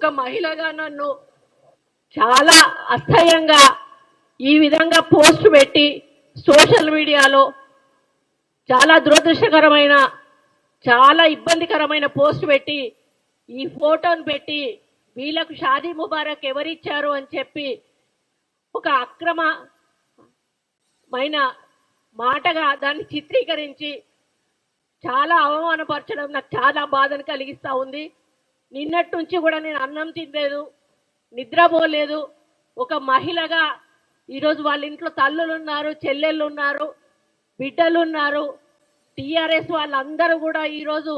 ఒక మహిళగా నన్ను చాలా అసహ్యంగా ఈ విధంగా పోస్ట్ పెట్టి సోషల్ మీడియాలో చాలా దురదృష్టకరమైన చాలా ఇబ్బందికరమైన పోస్ట్ పెట్టి ఈ ఫోటోను పెట్టి వీళ్ళకు షాదీ ముబారక్ ఎవరిచ్చారు అని చెప్పి ఒక అక్రమమైన మాటగా దాన్ని చిత్రీకరించి చాలా అవమానపరచడం నాకు చాలా బాధను కలిగిస్తూ ఉంది. నిన్నటి నుంచి కూడా నేను అన్నం తినలేదు నిద్రపోలేదు ఒక మహిళగా ఈరోజు వాళ్ళ ఇంట్లో తల్లులు ఉన్నారు చెల్లెళ్ళు ఉన్నారు బిడ్డలు ఉన్నారు టీఆర్ఎస్ వాళ్ళందరూ కూడా ఈరోజు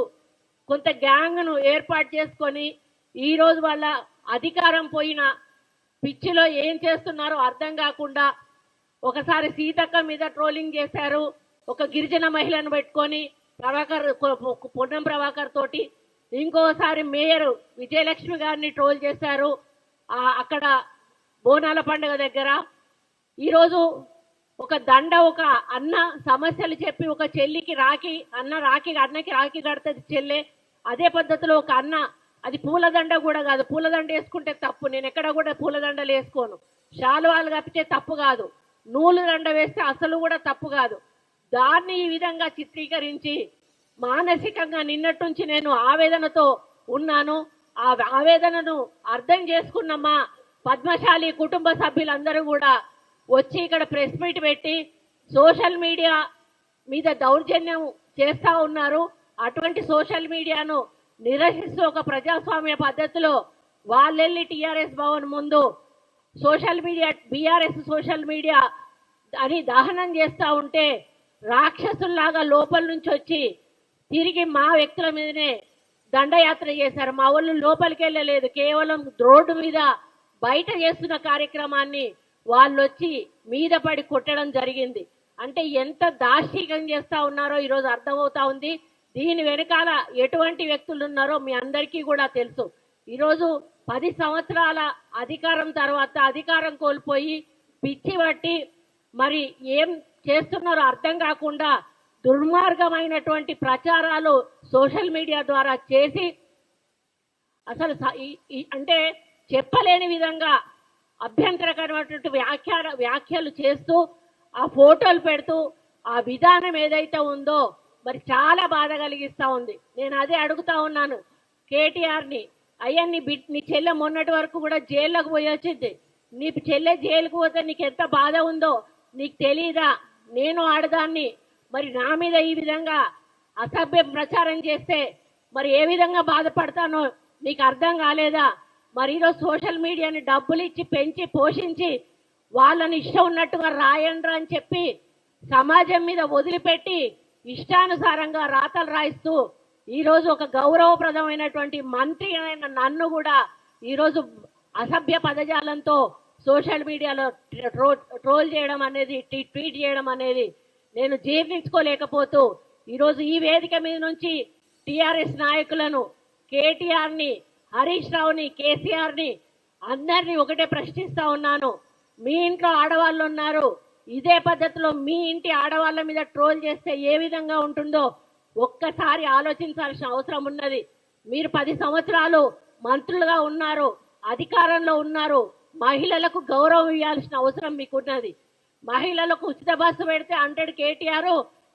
కొంత గ్యాంగ్ను ఏర్పాటు చేసుకొని ఈరోజు వాళ్ళ అధికారం పోయిన పిచ్చిలో ఏం చేస్తున్నారో అర్థం కాకుండా ఒకసారి సీతక్క మీద ట్రోలింగ్ చేశారు. ఒక గిరిజన మహిళను పెట్టుకొని ప్రభాకర్ పొన్నం ప్రభాకర్ తోటి ఇంకోసారి మేయర్ విజయలక్ష్మి గారిని ట్రోల్ చేశారు. అక్కడ బోనాల పండుగ దగ్గర. ఈరోజు ఒక దండ ఒక అన్న సమస్యలు చెప్పి ఒక చెల్లికి రాఖీ అన్న రాకి అన్నకి రాఖీ కడుతుంది చెల్లె. అదే పద్ధతిలో ఒక అన్న అది పూలదండ కూడా కాదు. పూలదండ వేసుకుంటే తప్పు. నేను ఎక్కడ కూడా పూలదండలు వేసుకోను. శాలువాలు కప్పితే తప్పు కాదు. నూలు దండ వేస్తే అసలు కూడా తప్పు కాదు. దాన్ని ఈ విధంగా చిత్రీకరించి మానసికంగా నిన్నట్టుంచి నేను ఆవేదనతో ఉన్నాను. ఆ ఆవేదనను అర్థం చేసుకున్నమ్మా పద్మశాలి కుటుంబ సభ్యులందరూ కూడా వచ్చి ఇక్కడ ప్రెస్ మీట్ పెట్టి సోషల్ మీడియా మీద దౌర్జన్యం చేస్తా ఉన్నారు. అటువంటి సోషల్ మీడియాను నిరసిస్తూ ఒక ప్రజాస్వామ్య పద్ధతిలో వాళ్ళెళ్ళి టీఆర్ఎస్ భవన్ ముందు social media BRS social media అని దహనం చేస్తూ ఉంటే రాక్షసుల్లాగా లోపల నుంచి వచ్చి తిరిగి మా వ్యక్తుల మీదనే దండయాత్ర చేశారు. మా వాళ్ళు లోపలికి వెళ్ళలేదు. కేవలం రోడ్డు మీద బయట చేస్తున్న కార్యక్రమాన్ని వాళ్ళు వచ్చి మీద పడి కొట్టడం జరిగింది. అంటే ఎంత దాష్టీకం చేస్తా ఉన్నారో ఈరోజు అర్థమవుతా ఉంది. దీని వెనకాల ఎటువంటి వ్యక్తులు ఉన్నారో మీ అందరికీ కూడా తెలుసు. ఈరోజు పది సంవత్సరాల అధికారం తర్వాత అధికారం కోల్పోయి పిచ్చి పట్టి మరి ఏం చేస్తున్నారో అర్థం కాకుండా దుర్మార్గమైనటువంటి ప్రచారాలు సోషల్ మీడియా ద్వారా చేసి అసలు స- ఈ- అంటే చెప్పలేని విధంగా అభ్యంతరకరమైనటువంటి వ్యాఖ్య వ్యాఖ్యలు చేస్తూ ఆ ఫోటోలు పెడుతూ ఆ విధానం ఏదైతే ఉందో మరి చాలా బాధ కలిగిస్తూ ఉంది. నేను అదే అడుగుతా ఉన్నాను. కేటీఆర్ని అయ్యా నీ బిడ్ నీ చెల్లె మొన్నటి వరకు కూడా జైల్లోకి పోయి వచ్చింది. నీ చెల్లె జైలుకు పోతే నీకు ఎంత బాధ ఉందో నీకు తెలీదా? నేను ఆడదాన్ని మరి నా మీద ఈ విధంగా అసభ్య ప్రచారం చేస్తే మరి ఏ విధంగా బాధపడతానో మీకు అర్థం కాలేదా? మరి ఈరోజు సోషల్ మీడియాని డబ్బులు ఇచ్చి పెంచి పోషించి వాళ్ళని ఇష్టం ఉన్నట్టుగా రాయండ్రా అని చెప్పి సమాజం మీద వదిలిపెట్టి ఇష్టానుసారంగా రాతలు రాయిస్తూ ఈరోజు ఒక గౌరవప్రదమైనటువంటి మంత్రి అయిన నన్ను కూడా ఈరోజు అసభ్య పదజాలంతో సోషల్ మీడియాలో ట్రో- ట్రోల్ చేయడం అనేది ట్వీట్ చేయడం అనేది నేను జీర్ణించుకోలేకపోతూ ఈరోజు ఈ వేదిక మీద నుంచి టిఆర్ఎస్ నాయకులను కేటీఆర్ని హరీష్ రావుని కేసీఆర్ని అందరినీ ఒకటే ప్రశ్నిస్తా ఉన్నాను. మీ ఇంట్లో ఆడవాళ్ళు ఉన్నారు. ఇదే పద్ధతిలో మీ ఇంటి ఆడవాళ్ళ మీద ట్రోల్ చేస్తే ఏ విధంగా ఉంటుందో ఒక్కసారి ఆలోచించాల్సిన అవసరం ఉన్నది. మీరు పది సంవత్సరాలు మంత్రులుగా ఉన్నారు అధికారంలో ఉన్నారు. మహిళలకు గౌరవం ఇవ్వాల్సిన అవసరం మీకున్నది. మహిళలకు ఉచిత బస్సు పెడితే హండ్రెడ్ కేటీఆర్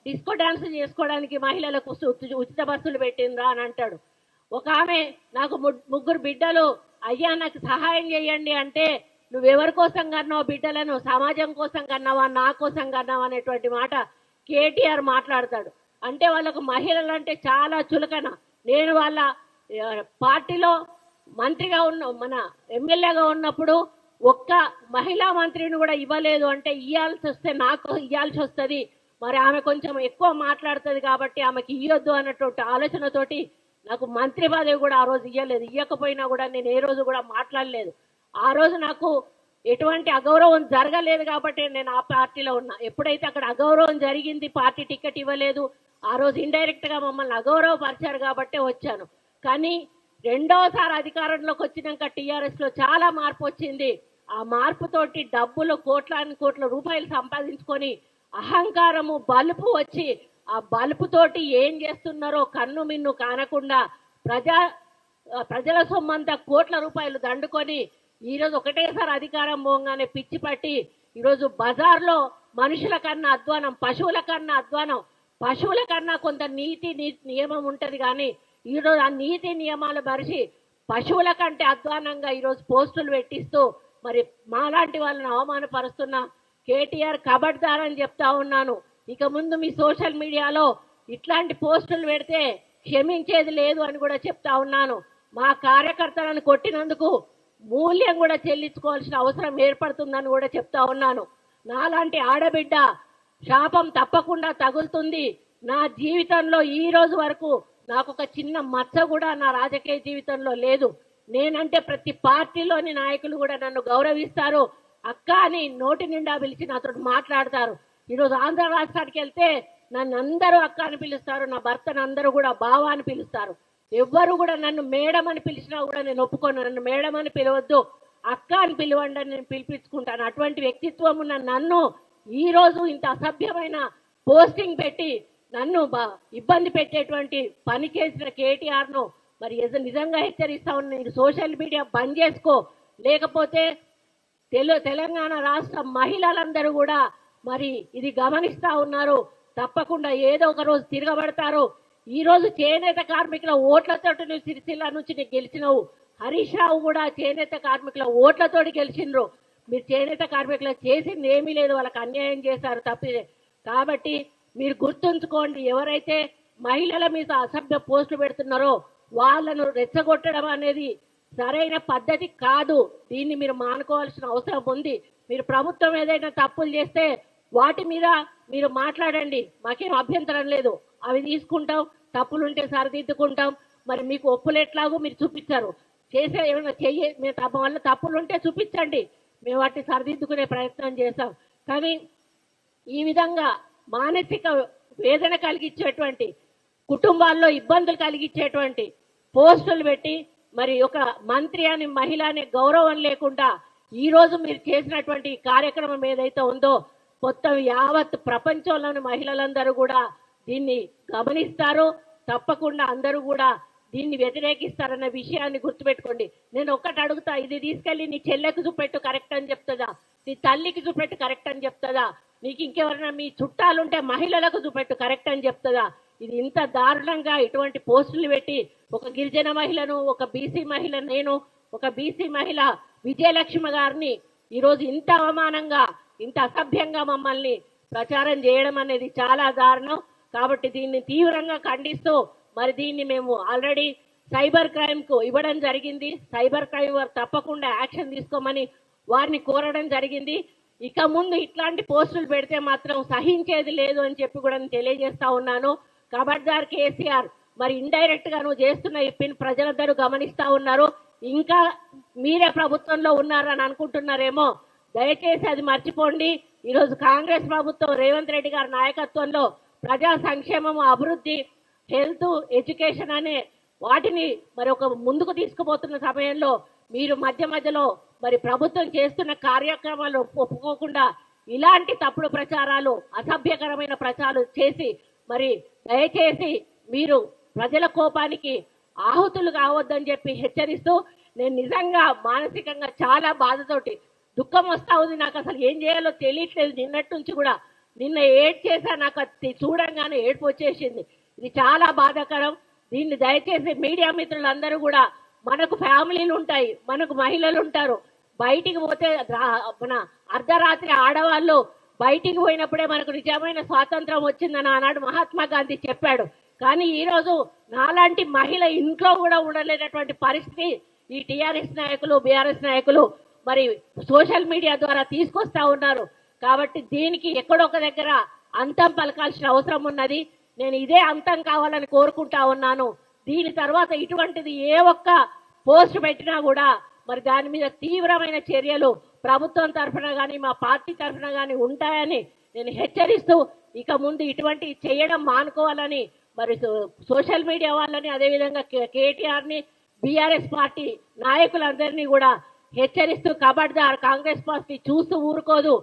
డిస్కో డాన్స్ చేసుకోవడానికి మహిళలకు ఉచిత బస్సులు పెట్టిందా అని అంటాడు. ఒక ఆమె నాకు ముగ్గురు బిడ్డలు అయ్యా నాకు సహాయం చేయండి అంటే నువ్వెవరి కోసం కన్నావు బిడ్డలను? సమాజం కోసం కన్నావా? నా కోసం కన్నావా? అనేటువంటి మాట కేటీఆర్ మాట్లాడతాడు. అంటే వాళ్ళకు మహిళలు అంటే చాలా చులకన. నేను వాళ్ళ పార్టీలో మంత్రిగా ఉన్న మన ఎమ్మెల్యేగా ఉన్నప్పుడు ఒక్క మహిళా మంత్రిని కూడా ఇవ్వలేదు అంటే ఇవ్వాల్సి వస్తే నాకు ఇవ్వాల్సి వస్తుంది. మరి ఆమె కొంచెం ఎక్కువ మాట్లాడుతుంది కాబట్టి ఆమెకి ఇవ్వద్దు అన్నటువంటి ఆలోచనతోటి నాకు మంత్రి పదవి కూడా ఆ రోజు ఇవ్వలేదు ఇవ్వకపోయినా కూడా నేను ఏ రోజు కూడా మాట్లాడలేదు. ఆ రోజు నాకు ఎటువంటి అగౌరవం జరగలేదు కాబట్టి నేను ఆ పార్టీలో ఉన్నా. ఎప్పుడైతే అక్కడ అగౌరవం జరిగింది పార్టీ టికెట్ ఇవ్వలేదు ఆ రోజు ఇండైరెక్ట్గా మమ్మల్ని అగౌరవపరిచారు కాబట్టే వచ్చాను. కానీ రెండోసారి అధికారంలోకి వచ్చినాక టీఆర్ఎస్లో చాలా మార్పు వచ్చింది. ఆ మార్పుతోటి డబ్బులు కోట్లాని కోట్ల రూపాయలు సంపాదించుకొని అహంకారము బలుపు వచ్చి ఆ బలుపుతోటి ఏం చేస్తున్నారో కన్ను మిన్ను కానకుండా ప్రజా ప్రజల సొమ్మంతా కోట్ల రూపాయలు దండుకొని ఈరోజు ఒకటేసారి అధికారం పోగానే పిచ్చి పట్టి ఈరోజు బజార్లో మనుషుల కన్నా అధ్వానం పశువుల కన్నా అధ్వానం పశువుల కన్నా కొంత నీతి నియమం ఉంటుంది కానీ ఈరోజు ఆ నీతి నియమాలు మరిచి పశువుల కంటే అధ్వానంగా ఈరోజు పోస్టులు పెట్టిస్తూ మరి మాలాంటి వాళ్ళని అవమానపరుస్తున్న కేటీఆర్ కబడ్దారని చెప్తా ఉన్నాను. ఇక ముందు మీ సోషల్ మీడియాలో ఇట్లాంటి పోస్టులు పెడితే క్షమించేది లేదు అని కూడా చెప్తా ఉన్నాను. మా కార్యకర్తలను కొట్టినందుకు మూల్యం కూడా చెల్లించుకోవాల్సిన అవసరం ఏర్పడుతుందని కూడా చెప్తా ఉన్నాను. నాలాంటి ఆడబిడ్డ శాపం తప్పకుండా తగులుతుంది. నా జీవితంలో ఈ రోజు వరకు నాకు ఒక చిన్న మచ్చ కూడా నా రాజకీయ జీవితంలో లేదు. నేనంటే ప్రతి పార్టీలోని నాయకులు కూడా నన్ను గౌరవిస్తారు. అక్క అని నోటి నిండా పిలిచి నాతో మాట్లాడతారు. ఈరోజు ఆంధ్ర రాష్ట్రానికి వెళ్తే నన్ను అందరూ అక్క అని పిలుస్తారు. నా భర్తను అందరూ కూడా బావ అని పిలుస్తారు. ఎవ్వరు కూడా నన్ను మేడం అని పిలిచినా కూడా నేను ఒప్పుకోను. నన్ను మేడం అని పిలవద్దు. అక్క అని పిలవండి అని నేను పిలిపించుకుంటాను. అటువంటి వ్యక్తిత్వం ఉన్న నన్ను ఈ రోజు ఇంత అసభ్యమైన పోస్టింగ్ పెట్టి నన్ను బా- ఇబ్బంది పెట్టేటువంటి పని చేసిన కేటీఆర్ను మరి నిజంగా హెచ్చరిస్తా ఉన్నా నీకు సోషల్ మీడియా బంద్ చేసుకో. లేకపోతే తెలు తెలంగాణ రాష్ట్ర మహిళలందరూ కూడా మరి ఇది గమనిస్తా ఉన్నారు. తప్పకుండా ఏదో ఒక రోజు తిరగబడతారు. ఈ రోజు చేనేత కార్మికుల ఓట్లతో నువ్వు సిరిసిల్ల నుంచి నీకు గెలిచినవు. హరీష్ రావు కూడా చేనేత కార్మికుల ఓట్లతోటి గెలిచిండ్రు. మీరు చేనేత కార్మికులు చేసింది ఏమీ లేదు వాళ్ళకి అన్యాయం చేశారు తప్పిదే కాబట్టి మీరు గుర్తుంచుకోండి ఎవరైతే మహిళల మీద అసభ్య పోస్టులు పెడుతున్నారో వాళ్ళను రెచ్చగొట్టడం అనేది సరైన పద్ధతి కాదు. దీన్ని మీరు మానుకోవాల్సిన అవసరం ఉంది. మీరు ప్రభుత్వం ఏదైనా తప్పులు చేస్తే వాటి మీద మీరు మాట్లాడండి. మాకేం అభ్యంతరం లేదు. అవి తీసుకుంటాం తప్పులుంటే సరిదిద్దుకుంటాం. మరి మీకు ఒప్పులు ఎట్లాగో మీరు చూపించారు. చేసే ఏమైనా చెయ్యి మీ తప్ప వల్ల తప్పులుంటే చూపించండి. మేము వాటిని సరిదిద్దుకునే ప్రయత్నం చేస్తాం కానీ ఈ విధంగా మానసిక వేదన కలిగించేటువంటి కుటుంబాల్లో ఇబ్బందులు కలిగించేటువంటి పోస్టులు పెట్టి మరి ఒక మంత్రి అని మహిళ అనే గౌరవం లేకుండా ఈ రోజు మీరు చేసినటువంటి కార్యక్రమం ఏదైతే ఉందో మొత్తం యావత్ ప్రపంచంలోని మహిళలందరూ కూడా దీన్ని గమనిస్తారు. తప్పకుండా అందరూ కూడా దీన్ని వ్యతిరేకిస్తారన్న విషయాన్ని గుర్తుపెట్టుకోండి. నేను ఒక్కటి అడుగుతా ఇది తీసుకెళ్ళి నీ చెల్లెకు చూపెట్టు కరెక్ట్ అని చెప్తుందా? నీ తల్లికి చూపెట్టు కరెక్ట్ అని చెప్తుందా? నీకు ఇంకెవరైనా మీ చుట్టాలుంటే మహిళలకు చూపెట్టు కరెక్ట్ అని చెప్తుందా? ఇది ఇంత దారుణంగా ఇటువంటి పోస్టులు పెట్టి ఒక గిరిజన మహిళను ఒక బీసీ మహిళ నేను ఒక బీసీ మహిళ విజయలక్ష్మి గారిని ఈరోజు ఇంత అవమానంగా ఇంత అసభ్యంగా మమ్మల్ని ప్రచారం చేయడం అనేది చాలా దారుణం. కాబట్టి దీన్ని తీవ్రంగా ఖండిస్తూ మరి దీన్ని మేము ఆల్రెడీ సైబర్ క్రైమ్కు ఇవ్వడం జరిగింది. సైబర్ క్రైమ్ వారు తప్పకుండా యాక్షన్ తీసుకోమని వారిని కోరడం జరిగింది. ఇక ముందు ఇట్లాంటి పోస్టులు పెడితే మాత్రం సహించేది లేదు అని చెప్పి కూడా నేను తెలియజేస్తా ఉన్నాను. ఖబర్దార్ కేసీఆర్ మరి ఇండైరెక్ట్గా నువ్వు చేస్తున్న ఈ పిన్ ప్రజలందరూ గమనిస్తా ఉన్నారు. ఇంకా మీరే ప్రభుత్వంలో ఉన్నారని అనుకుంటున్నారేమో దయచేసి అది మర్చిపోండి. ఈరోజు కాంగ్రెస్ ప్రభుత్వం రేవంత్ రెడ్డి గారి నాయకత్వంలో ప్రజా సంక్షేమం అభివృద్ధి హెల్త్ ఎడ్యుకేషన్ అనే వాటిని మరి ఒక ముందుకు తీసుకుపోతున్న సమయంలో మీరు మధ్య మధ్యలో మరి ప్రభుత్వం చేస్తున్న కార్యక్రమాలు ఒప్పుకోకుండా ఇలాంటి తప్పుడు ప్రచారాలు అసభ్యకరమైన ప్రచారాలు చేసి మరి దయచేసి మీరు ప్రజల కోపానికి ఆహుతులు కావద్దని చెప్పి హెచ్చరిస్తూ నేను నిజంగా మానసికంగా చాలా బాధతోటి దుఃఖం వస్తా ఉంది. నాకు అసలు ఏం చేయాలో తెలియట్లేదు. నిన్నటి నుంచి కూడా నిన్న ఏడ్ చేశా నాకు అది చూడంగానే ఏడ్పు వచ్చేసింది. ఇది చాలా బాధాకరం. దీన్ని దయచేసి మీడియా మిత్రులందరూ కూడా మనకు ఫ్యామిలీలు ఉంటాయి మనకు మహిళలు ఉంటారు. బయటికి పోతే మన అర్ధరాత్రి ఆడవాళ్ళు బయటికి పోయినప్పుడే మనకు నిజమైన స్వాతంత్రం వచ్చిందని ఆనాడు మహాత్మా గాంధీ చెప్పాడు. కానీ ఈరోజు నాలాంటి మహిళ ఇంట్లో కూడా ఉండలేనటువంటి పరిస్థితి ఈ టీఆర్ఎస్ నాయకులు బీఆర్ఎస్ నాయకులు మరి సోషల్ మీడియా ద్వారా తీసుకొస్తా ఉన్నారు. కాబట్టి దీనికి ఎక్కడొక దగ్గర అంతం పలకాల్సిన అవసరం ఉన్నది. నేను ఇదే అంతం కావాలని కోరుకుంటా ఉన్నాను. దీని తర్వాత ఇటువంటిది ఏ ఒక్క పోస్ట్ పెట్టినా కూడా మరి దాని మీద తీవ్రమైన చర్యలు ప్రభుత్వం తరఫున కానీ మా పార్టీ తరఫున కానీ ఉంటాయని నేను హెచ్చరిస్తూ ఇక ముందు ఇటువంటి చేయడం మానుకోవాలని మరి సోషల్ మీడియా వాళ్ళని అదేవిధంగా కేటీఆర్ని బీఆర్ఎస్ పార్టీ నాయకులందరినీ కూడా హెచ్చరిస్తూ కబడ్దార్ కాంగ్రెస్ పార్టీ చూస్తూ ఊరుకోదు.